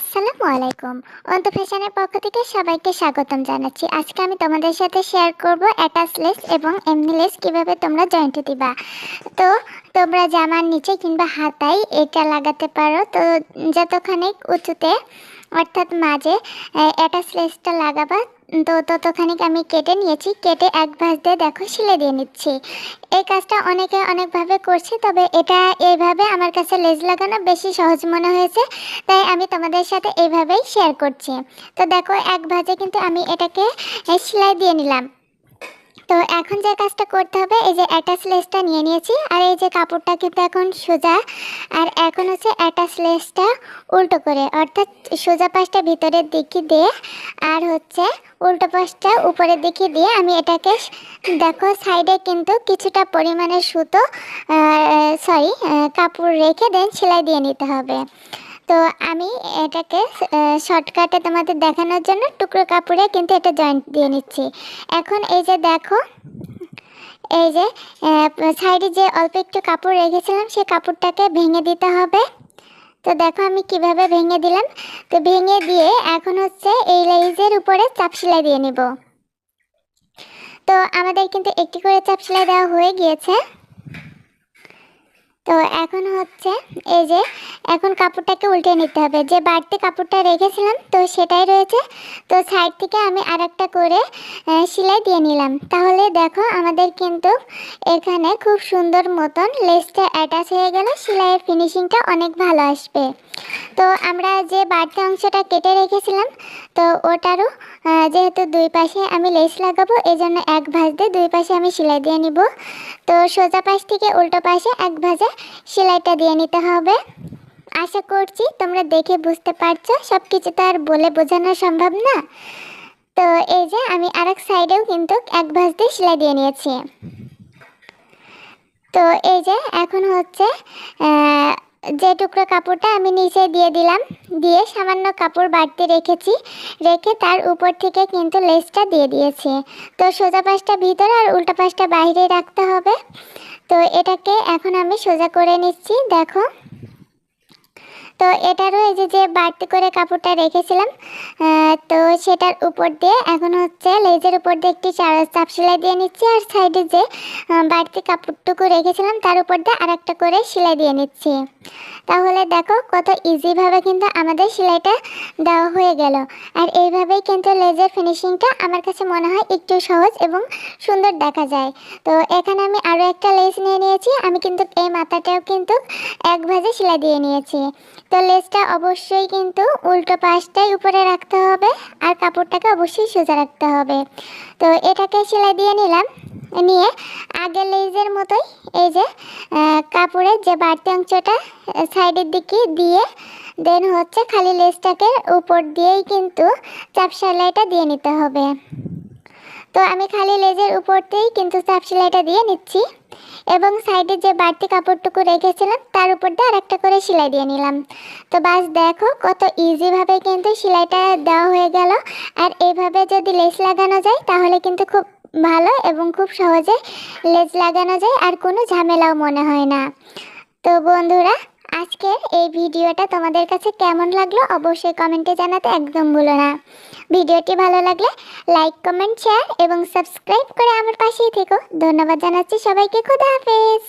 আসসালামু আলাইকুম। অন্ত ফ্যাশনের পক্ষ থেকে সবাইকে স্বাগতম জানাচ্ছি। আজকে আমি তোমাদের সাথে শেয়ার করব অ্যাটাচ লেস এবং এমনি লেস কীভাবে তোমরা জয়েন্টে দিবা। তো তোমরা জামার নিচে কিংবা হাতায় এটা লাগাতে পারো। তো যতখানি উঁচুতে অর্থাৎ মাঝে অ্যাটাচ লেসটা লাগাবা তো ততখানিক আমি কেটে নিয়েছি। কেটে এক ভাঁজ দিয়ে দেখো সিলে দিয়ে নিচ্ছি। এই কাজটা অনেকে অনেকভাবে করছে, তবে এটা এইভাবে আমার কাছে লেজ লাগানো বেশি সহজ মনে হয়েছে। তাই আমি তোমাদের সাথে এইভাবেই শেয়ার করছি। তো দেখো, এক ভাঁজে কিন্তু আমি এটাকে সেলাই দিয়ে নিলাম। তো এখন যে কাজটা করতে হবে, এই যে অ্যাটাচ লেসটা নিয়ে নিয়েছি, আর এই যে কাপড়টা কিন্তু এখন সোজা, আর এখন হচ্ছে অ্যাটাচ লেসটা উল্টো করে, অর্থাৎ সোজা পাশটা ভিতরের দিকে দিয়ে, আর হচ্ছে উল্টো পাশটা উপরের দিকে দিয়ে আমি এটাকে দেখো সাইডে কিন্তু কিছুটা পরিমাণে সুতো সরি কাপড় রেখে দেন সেলাই দিয়ে নিতে হবে। তো আমি এটাকে শর্টকাটে তোমাদের দেখানোর জন্য টুকরো কাপড়ে কিন্তু এটা জয়েন্ট দিয়ে নিচ্ছি। এখন এই যে দেখো, এই যে সাইডে যে অল্প একটু কাপড় রেখেছিলাম সেই কাপড়টাকে ভেঙে দিতে হবে। তো দেখো আমি কীভাবে ভেঙে দিলাম। তো ভেঙে দিয়ে এখন হচ্ছে এই লেজের উপরে চাপ সেলাই দিয়ে নিব। তো আমাদের কিন্তু একটি করে চাপ সেলাই দেওয়া হয়ে গিয়েছে। তো এখন হচ্ছে এই যে এখন কাপড়টাকে উল্টে নিতে হবে। যে বাড়তি কাপড়টা রেখেছিলাম তো সেটাই রয়েছে। তো সাইড থেকে আমি আর করে সেলাই দিয়ে নিলাম। তাহলে দেখো আমাদের কিন্তু এখানে খুব সুন্দর মতন লেসটা অ্যাটাচ হয়ে গেল, সেলাইয়ের ফিনিশিংটা অনেক ভালো আসবে। তো আমরা যে বাড়তি অংশটা কেটে রেখেছিলাম, তো ওটারও যেহেতু দুই পাশে আমি লেস লাগাবো এই জন্য এক ভাঁজ দিয়ে দুই পাশে আমি সেলাই দিয়ে নিব। তো সোজা পাশ থেকে উল্টো পাশে এক ভাঁজে সেলাইটা দিয়ে নিতে হবে। আশা করছি তোমরা দেখে বুঝতে পারছ সব কিছু তো আর বলে বোঝানো সম্ভব না। তো এই যে আমি আরেক সাইডেও কিন্তু এক ভাঁজ দিয়ে সেলাই দিয়ে নিয়েছি। তো এই যে এখন হচ্ছে যে টুকরো কাপড়টা আমি নিচে দিয়ে দিলাম, দিয়ে সামান্য কাপড় বাড়তি রেখেছি, রেখে তার উপর থেকে কিন্তু লেসটা দিয়ে দিয়েছি। তো সোজা পাশটা ভিতরে আর উল্টা পাশটা বাইরে রাখতে হবে। তো এটাকে এখন আমি সোজা করে নিচ্ছি, দেখো। তো এটারও এই যে বাড়তি করে কাপড়টা রেখেছিলাম তো সেটার উপর দিয়ে এখন হচ্ছে লেজের উপর দিয়ে একটি চাপ সেলাই দিয়ে নিচ্ছি, আর সাইডে যে বাড়তি কাপড়টুকু রেখেছিলাম, তার উপর দিয়ে আর একটা করে সেলাই দিয়ে নিচ্ছি। দেখো কত ইজিভাবে কিন্তু আমাদের সেলাইটা দেওয়া হয়ে গেল। আর এইভাবেই কিন্তু লেজের ফিনিশিংটা আমার কাছে মনে হয় একটু সহজ এবং সুন্দর দেখা যায়। তো এখানে আমি আরও একটা লেস নিয়ে নিয়েছি, আমি কিন্তু এই মাথাটাও কিন্তু এক ভাজে সেলাই দিয়ে নিয়েছি। তো লেসটা অবশ্যই কিন্তু উল্টো পাশটাই উপরে রাখতে হবে আর কাপড়টাকে অবশ্যই সোজা রাখতে হবে। তো এটাকে সেলাই দিয়ে নিলাম, নিয়ে আগের লেজের মতোই এই যে কাপড়ের যে বাড়তি অংশটা সাইডের দিকে দিয়ে, দেন হচ্ছে খালি লেসটাকে উপর দিয়েই কিন্তু চাপ সেলাইটা দিয়ে নিতে হবে। তো আমি খালি লেজের উপরতেই কিন্তু চাপ সেলাইটা দিয়ে নিচ্ছি। এবং সাইডে যে বাড়তি কাপড়টুকু রেখেছিলাম, তার উপর দিয়ে আরেকটা করে সেলাই দিয়ে নিলাম। তো বাস দেখো কত ইজিভাবে কিন্তু সেলাইটা দেওয়া হয়ে গেল। আর এইভাবে যদি লেস লাগানো যায়, তাহলে কিন্তু খুব ভালো এবং খুব সহজে লেজ লাগানো যায় আর কোনো ঝামেলাও মনে হয় না। তো বন্ধুরা, আজকের এই ভিডিওটা তোমাদের কাছে কেমন লাগল অবশ্যই কমেন্টে জানাতে একদম ভুলো না। ভিডিওটি ভালো লাগলে লাইক কমেন্ট শেয়ার এবং সাবস্ক্রাইব করে আমার পাশেই থেকো। ধন্যবাদ জানাচ্ছি সবাইকে। খুদা হাফেজ।